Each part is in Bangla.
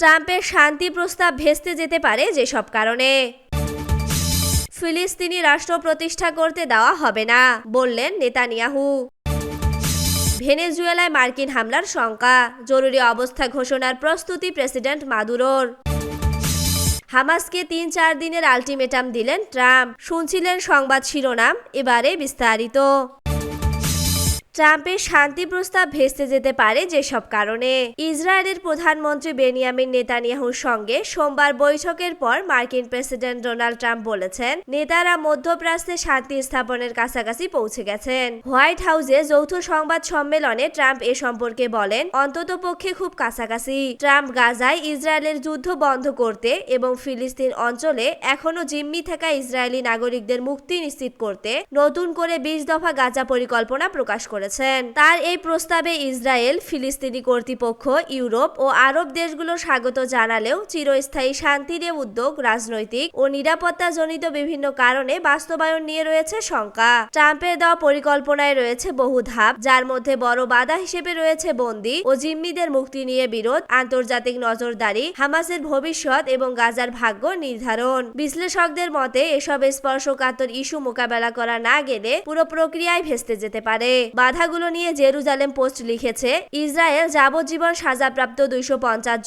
ট্রাম্পের শান্তি প্রস্তাব ভেস্তে যেতে পারে যেসব কারণে। ফিলিস্তিনি রাষ্ট্র প্রতিষ্ঠা করতে দেওয়া হবে না, বললেন নেতানিয়াহু। ভেনেজুয়েলায় মার্কিন হামলার শঙ্কা, জরুরি অবস্থা ঘোষণার প্রস্তুতি প্রেসিডেন্ট মাদুরোর। হামাসকে তিন চার দিনের আলটিমেটাম দিলেন ট্রাম্প, শুনছিলেন সংবাদ শিরোনাম, এবারে বিস্তারিত। ট্রাম্পের শান্তি প্রস্তাব ভেস্তে যেতে পারে যেসব কারণে। ইসরায়েলের প্রধানমন্ত্রী বেনিয়ামিন নেতানিয়াহুর সঙ্গে সোমবার বৈঠকের পর মার্কিন প্রেসিডেন্ট ডোনাল্ড ট্রাম্প বলেছেন, নেতারা মধ্যপ্রাচ্যে শান্তি স্থাপনের কাছাকাছি পৌঁছে গেছেন। হোয়াইট হাউসে যৌথ সংবাদ সম্মেলনে ট্রাম্প এ সম্পর্কে বলেন অন্ততপক্ষে খুব কাছাকাছি। ট্রাম্প গাজায় ইসরায়েলের যুদ্ধ বন্ধ করতে এবং ফিলিস্তিন অঞ্চলে এখনও জিম্মি থাকা ইসরায়েলি নাগরিকদের মুক্তি নিশ্চিত করতে নতুন করে বিশ দফা গাজা পরিকল্পনা প্রকাশ করেছেন তার এই প্রস্তাবে ইসরায়েল, ফিলিস্তিনি কর্তৃপক্ষ, ইউরোপ ও আরব দেশগুলো স্বাগত জানালেও চিরস্থায়ী শান্তির উদ্যোগ, রাজনৈতিক ও নিরাপত্তাজনিত বিভিন্ন কারণে বাস্তবায়ন নিয়ে রয়েছে শঙ্কা। ট্রাম্পের দেওয়া পরিকল্পনায় রয়েছে বহু ধাপ, যার মধ্যে বড় বাধা হিসেবে রয়েছে বন্দি ও জিম্মিদের মুক্তি নিয়ে বিরোধ, আন্তর্জাতিক নজরদারি, হামাসের ভবিষ্যৎ এবং গাজার ভাগ্য নির্ধারণ। বিশ্লেষকদের মতে, এসব স্পর্শকাতর ইস্যু মোকাবেলা করা না গেলে পুরো প্রক্রিয়ায় ভেস্তে যেতে পারে। বাধাগুলো নিয়ে জেরুজালেম পোস্ট লিখেছে, ইসরায়েল যাবজ্জীবন সাজাপ্রাপ্ত দুইশো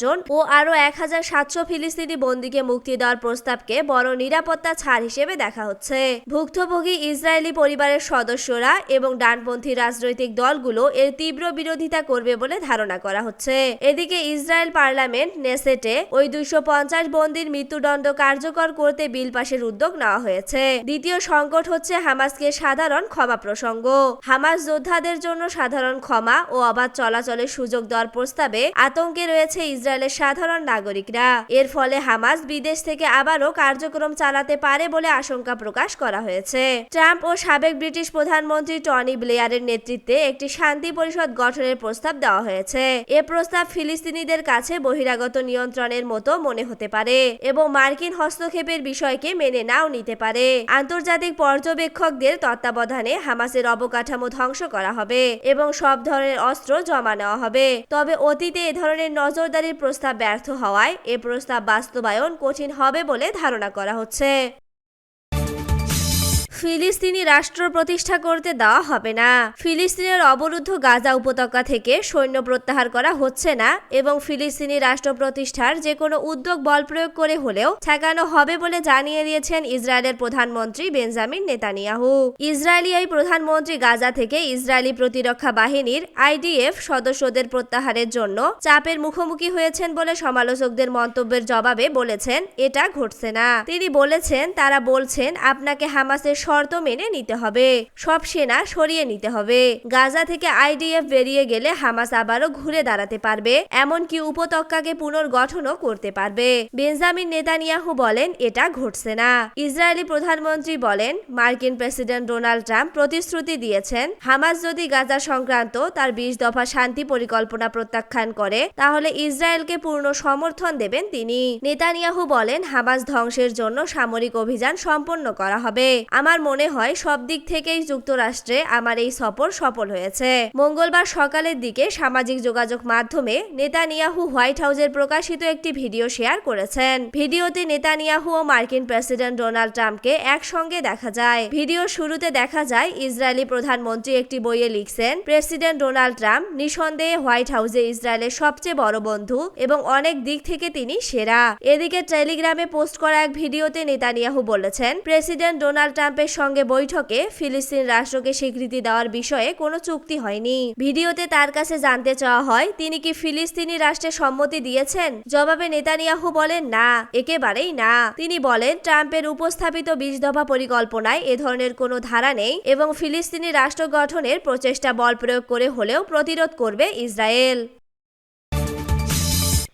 জন ও আরও এক হাজার সাতশো ফিলিস্তিনি বন্দীকে মুক্তি দেওয়ার প্রস্তাবকে বড় নিরাপত্তা ছাড় হিসেবে দেখা হচ্ছে। ভুক্তভোগী ইসরায়েলি পরিবারের সদস্যরা এবং ডানপন্থী রাজনৈতিক দলগুলো এর তীব্র বিরোধিতা করবে বলে ধারণা করা হচ্ছে। এদিকে ইসরায়েল পার্লামেন্ট, নেসেটে, ওই দুইশো পঞ্চাশ বন্দির মৃত্যুদণ্ড কার্যকর করতে বিল পাশের উদ্যোগ নেওয়া হয়েছে। দ্বিতীয় সংকট হচ্ছে হামাসকে সাধারণ ক্ষমা প্রসঙ্গ। হামাস যোদ্ধাদের জন্য সাধারণ ক্ষমা ও অবাধ চলাচলের সুযোগ দেওয়ার প্রস্তাবে আতঙ্কে রয়েছে ইসরায়েলের সাধারণ নাগরিকরা। এর ফলে হামাস বিদেশ থেকে আবারও কার্যক্রম চালাতে পারে বলে আশঙ্কা প্রকাশ করা হয়েছে। ট্রাম্প ও সাবেক ব্রিটিশ প্রধানমন্ত্রী টনি ব্লেয়ারের নেতৃত্বে একটি শান্তি পরিষদ গঠনের প্রস্তাব দেওয়া হয়েছে। এ প্রস্তাব ফিলিস্তিনিদের কাছে বহিরাগত নিয়ন্ত্রণের মতো মনে হতে পারে এবং মার্কিন হস্তক্ষেপের বিষয়কে মেনে নাও নিতে পারে। আন্তর্জাতিক পর্যবেক্ষকদের তত্ত্বাবধানে হামাসের অবকাঠামো ধ্বংস করা হবে এবং সব ধরনের অস্ত্র জমা নেওয়া হবে। তবে অতীতে এ ধরনের নজরদারির প্রস্তাব ব্যর্থ হওয়ায় এ প্রস্তাব বাস্তবায়ন কঠিন হবে বলে ধারণা করা হচ্ছে। ফিলিস্তিনি রাষ্ট্র প্রতিষ্ঠা করতে দেওয়া হবে না। ফিলিস্তিনের অবরুদ্ধ গাজা উপত্যকা থেকে সৈন্য প্রত্যাহার করা হচ্ছে না এবং ফিলিস্তিনি রাষ্ট্র প্রতিষ্ঠার যে কোনো উদ্যোগ বল প্রয়োগ করে হলেও ঠেকানো হবে বলে জানিয়ে দিয়েছেন ইসরায়েলের প্রধানমন্ত্রী বেঞ্জামিন নেতানিয়াহু। ইসরায়েলি এই প্রধানমন্ত্রী গাজা থেকে ইসরায়েলি প্রতিরক্ষা বাহিনীর আইডিএফ সদস্যদের প্রত্যাহারের জন্য চাপের মুখোমুখি হয়েছেন বলে সমালোচকদের মন্তব্যের জবাবে বলেছেন, এটা ঘটছে না। তিনি বলেছেন, তারা বলছেন, আপনাকে হামাসের শর্ত মেনে নিতে হবে। সব সেনা সরিয়ে নিতে হবে। গাজা থেকে আইডিএফ বেরিয়ে গেলে হামাস আবারও ঘুরে দাঁড়াতে পারবে, এমনকি উপত্যকাকে পুনর্গঠনও করতে পারবে। বেঞ্জামিন নেতানিয়াহু বলেন, এটা ঘটছে না। ইসরায়েলি প্রধানমন্ত্রী বলেন, মার্কিন প্রেসিডেন্ট ডোনাল্ড ট্রাম্প প্রতিশ্রুতি দিয়েছেন, হামাস যদি গাজা সংক্রান্ত তার বিশ দফা শান্তি পরিকল্পনা প্রত্যাখ্যান করে, তাহলে ইসরায়েলকে পূর্ণ সমর্থন দেবেন তিনি। নেতানিয়াহু বলেন, হামাস ধ্বংসের জন্য সামরিক অভিযান সম্পন্ন করা হবে। আমার মনে হয় সব দিক থেকেই যুক্তরাষ্ট্রে আমার এই সফর সফল হয়েছে। মঙ্গলবার সকালের দিকে সামাজিক যোগাযোগ মাধ্যমে নেতানিয়াহু হোয়াইট হাউসের প্রকাশিত একটি ভিডিও শেয়ার করেছেন। ভিডিওতে নেতানিয়াহু ও মার্কিন প্রেসিডেন্ট ডোনাল্ড ট্রাম্পকে একসঙ্গে দেখা যায়। ভিডিও শুরুতে দেখা যায়, ইসরায়েলি প্রধানমন্ত্রী একটি বইয়ে লিখছেন, প্রেসিডেন্ট ডোনাল্ড ট্রাম্প নিঃসন্দেহে হোয়াইট হাউসে ইসরায়েলের সবচেয়ে বড় বন্ধু এবং অনেক দিক থেকে তিনি সেরা। এদিকে টেলিগ্রামে পোস্ট করা এক ভিডিওতে নেতানিয়াহু বলেছেন, প্রেসিডেন্ট ডোনাল্ড ট্রাম্পের সঙ্গে বৈঠকে ফিলিস্তিন রাষ্ট্রকে স্বীকৃতি দেওয়ার বিষয়ে কোনো চুক্তি হয়নি। ভিডিওতে তার কাছে জানতে চাওয়া হয়, তিনি কি ফিলিস্তিনি রাষ্ট্রের সম্মতি দিয়েছেন? জবাবে নেতানিয়াহু বলেন, না, একেবারেই না। তিনি বলেন, ট্রাম্পের উপস্থাপিত বিশ দফা পরিকল্পনায় এ ধরনের কোনো ধারা নেই এবং ফিলিস্তিনি রাষ্ট্র গঠনের প্রচেষ্টা বল প্রয়োগ করে হলেও প্রতিরোধ করবে ইসরায়েল।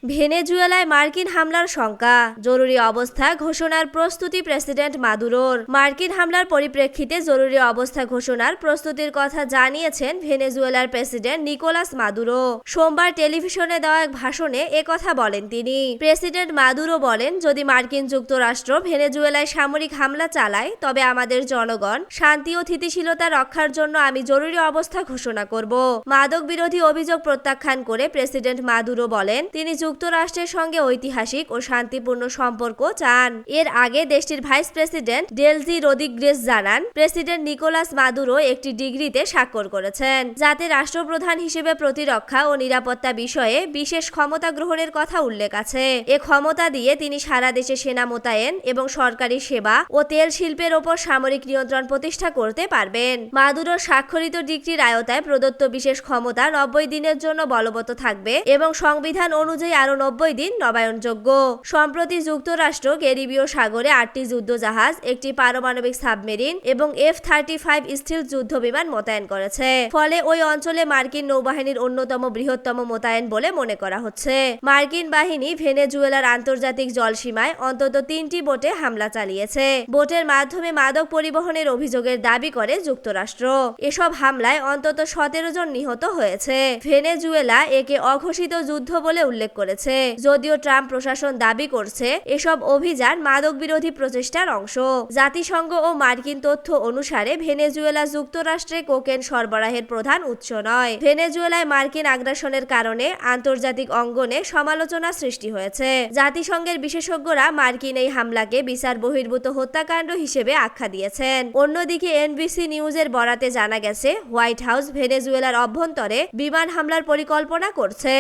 ভেনেজুয়েলায় মার্কিন হামলার শঙ্কা। জরুরি অবস্থা ঘোষণার প্রস্তুতি প্রেসিডেন্ট মাদুরোর। মার্কিন হামলার পরিপ্রেক্ষিতে জরুরি অবস্থা ঘোষণার প্রস্তুতির কথা জানিয়েছেন ভেনেজুয়েলার প্রেসিডেন্ট নিকোলাস মাদুরো। সোমবার টেলিভিশনে দেওয়া এক ভাষণে কথা বলেন তিনি। প্রেসিডেন্ট মাদুরো বলেন, যদি মার্কিন যুক্তরাষ্ট্র ভেনেজুয়েলায় সামরিক হামলা চালায়, তবে আমাদের জনগণ শান্তি ও স্থিতিশীলতা রক্ষার জন্য আমি জরুরি অবস্থা ঘোষণা করব। মাদক বিরোধী অভিযোগ প্রত্যাখ্যান করে প্রেসিডেন্ট মাদুরো বলেন, তিনি যুক্তরাষ্ট্রের সঙ্গে ঐতিহাসিক ও শান্তিপূর্ণ সম্পর্ক চান। এর আগে দেশটির ভাইস প্রেসিডেন্ট ডেলজি রোদিগ্রেস জানান, প্রেসিডেন্ট নিকোলাস মাদুরো একটি ডিগ্রিতে স্বাক্ষর করেছেন। যাতে রাষ্ট্রপ্রধান হিসেবে প্রতিরক্ষা ও নিরাপত্তা বিষয়ে বিশেষ ক্ষমতা গ্রহণের কথা উল্লেখ আছে। এ ক্ষমতা দিয়ে তিনি সারা দেশে সেনা মোতায়েন এবং সরকারি সেবা ও তেল শিল্পের ওপর সামরিক নিয়ন্ত্রণ প্রতিষ্ঠা করতে পারবেন। মাদুরোর স্বাক্ষরিত ডিগ্রির আয়তায় প্রদত্ত বিশেষ ক্ষমতা নব্বই দিনের জন্য বলবৎ থাকবে এবং সংবিধান অনুযায়ী আরও নব্বই দিন নবায়নযোগ্য। সম্প্রতি যুক্তরাষ্ট্র ক্যারিবীয় সাগরে আটটি যুদ্ধজাহাজ, একটি পারমাণবিক সাবমেরিন এবং এফ থার্টি ফাইভ স্টিল যুদ্ধ বিমান মোতায়েন করেছে। ফলে ওই অঞ্চলে মার্কিন নৌবাহিনীর অন্যতম বৃহত্তম মোতায়েন বলে মনে করা হচ্ছে। মার্কিন বাহিনী ভেনেজুয়েলার আন্তর্জাতিক জলসীমায় অন্তত তিনটি বোটে হামলা চালিয়েছে। বোটের মাধ্যমে মাদক পরিবহনের অভিযোগের দাবি করে যুক্তরাষ্ট্র। এসব হামলায় অন্তত সতেরো জন নিহত হয়েছে। ভেনেজুয়েলা একে অঘোষিত যুদ্ধ বলে উল্লেখ করেছে যদিও ট্রাম্প প্রশাসন দাবি করছে, এসব অভিযান মাদক বিরোধী প্রচেষ্টার অংশ। জাতিসংঘ ও মার্কিন তথ্য অনুসারে ভেনেজুয়েলা যুক্তরাষ্ট্রে কোকেন সরবরাহের প্রধান উৎস নয়। ভেনেজুয়েলায় মার্কিন আগ্রাসনের কারণে আন্তর্জাতিক অঙ্গনে সমালোচনা সৃষ্টি হয়েছে। জাতিসংঘের বিশেষজ্ঞরা মার্কিন এই হামলাকে বিচার বহির্ভূত হত্যাকাণ্ড হিসেবে আখ্যা দিয়েছেন। অন্যদিকে এনবিসি নিউজের বরাতে জানা গেছে, হোয়াইট হাউস ভেনেজুয়েলার অভ্যন্তরে বিমান হামলার পরিকল্পনা করছে।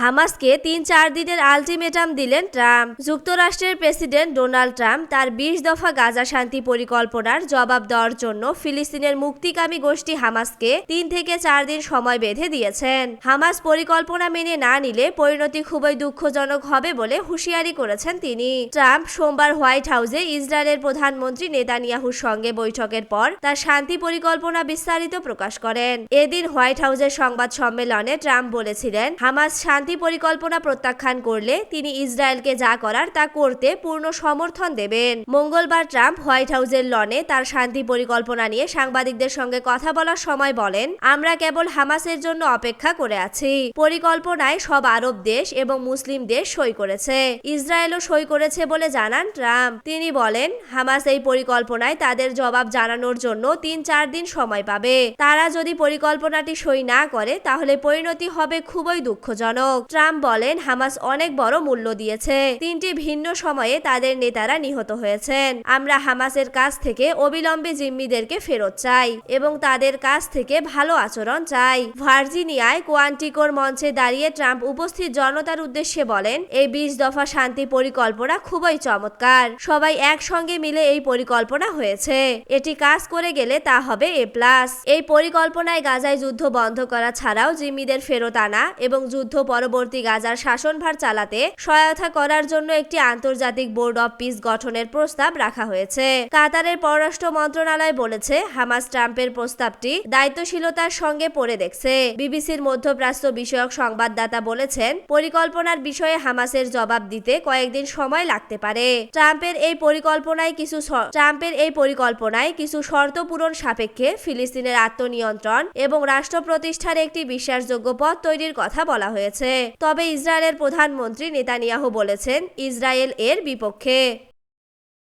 হামাসকে তিন চার দিনের আলটিমেটাম দিলেন ট্রাম্প। যুক্তরাষ্ট্রের প্রেসিডেন্ট ডোনাল্ড ট্রাম্প তার বিশ দফা গাজা শান্তি পরিকল্পনার জবাব দেওয়ার জন্য ফিলিস্তিনের মুক্তিকামী গোষ্ঠী হামাসকে তিন থেকে চার দিন সময় বেঁধে দিয়েছেন। হামাস পরিকল্পনা মেনে না নিলে পরিণতি খুবই দুঃখজনক হবে বলে হুঁশিয়ারি করেছেন তিনি। ট্রাম্প সোমবার হোয়াইট হাউসে ইসরায়েলের প্রধানমন্ত্রী নেতানিয়াহুর সঙ্গে বৈঠকের পর তার শান্তি পরিকল্পনা বিস্তারিত প্রকাশ করেন। এদিন হোয়াইট হাউসের সংবাদ সম্মেলনে ট্রাম্প বলেছিলেন, হামাস শান্তি পরিকল্পনা প্রত্যাখ্যান করলে তিনি ইসরায়েলকে যা করার তা করতে পূর্ণ সমর্থন দেবেন। মঙ্গলবার ট্রাম্প হোয়াইট হাউসের লনে তার শান্তি পরিকল্পনা নিয়ে সাংবাদিকদের সঙ্গে কথা বলার সময় বলেন, আমরা কেবল হামাসের জন্য অপেক্ষা করে আছি। পরিকল্পনায় সব আরব দেশ এবং মুসলিম দেশ সই করেছে। ইসরায়েলও সই করেছে বলে জানান ট্রাম্প। তিনি বলেন, হামাস এই পরিকল্পনায় তাদের জবাব জানানোর জন্য তিন চার দিন সময় পাবে। তারা যদি পরিকল্পনাটি সই না করে, তাহলে পরিণতি হবে খুবই দুঃখজনক। ট্রাম্প বলেন, হামাস অনেক বড় মূল্য দিয়েছে। তিনটি ভিন্ন সময়ে তাদের নেতারা নিহত হয়েছেন। আমরা হামাসের কাছ থেকে অবিলম্বে জিম্মিদেরকে ফেরত চাই এবং তাদের কাছ থেকে ভালো আচরণ চাই। ভার্জিনিয়ায় কোয়ান্টিকোর মঞ্চে দাঁড়িয়ে ট্রাম্প উপস্থিত জনতার উদ্দেশ্যে বলেন, এই বিশ দফা শান্তি পরিকল্পনা খুবই চমৎকার। সবাই একসঙ্গে মিলে এই পরিকল্পনা হয়েছে। এটি কাজ করে গেলে তা হবে এ প্লাস। এই পরিকল্পনায় গাজায় যুদ্ধ বন্ধ করা ছাড়াও জিম্মিদের ফেরত আনা এবং যুদ্ধ পরবর্তী গাজার শাসনভার চালাতে সহায়তা করার জন্য একটি আন্তর্জাতিক বোর্ড অব পিস গঠনের প্রস্তাব রাখা হয়েছে। কাতারের পররাষ্ট্র মন্ত্রণালয় বলেছে, হামাস ট্রাম্পের প্রস্তাবটি দায়িত্বশীলতার সঙ্গে পড়ে দেখছে। বিবিসির মধ্যপ্রাচ্য বিষয়ক সংবাদদাতা বলেছেন, পরিকল্পনার বিষয়ে হামাসের জবাব দিতে কয়েকদিন সময় লাগতে পারে। ট্রাম্পের এই পরিকল্পনায় কিছু ট্রাম্পের এই পরিকল্পনায় কিছু শর্ত পূরণ সাপেক্ষে ফিলিস্তিনের আত্মনিয়ন্ত্রণ এবং রাষ্ট্র প্রতিষ্ঠার একটি বিশ্বাসযোগ্য পথ তৈরির কথা বলা হয়েছে। তবে ইসরায়েলের প্রধানমন্ত্রী নেতানিয়াহু বলেছেন ইসরায়েল এর বিপক্ষে।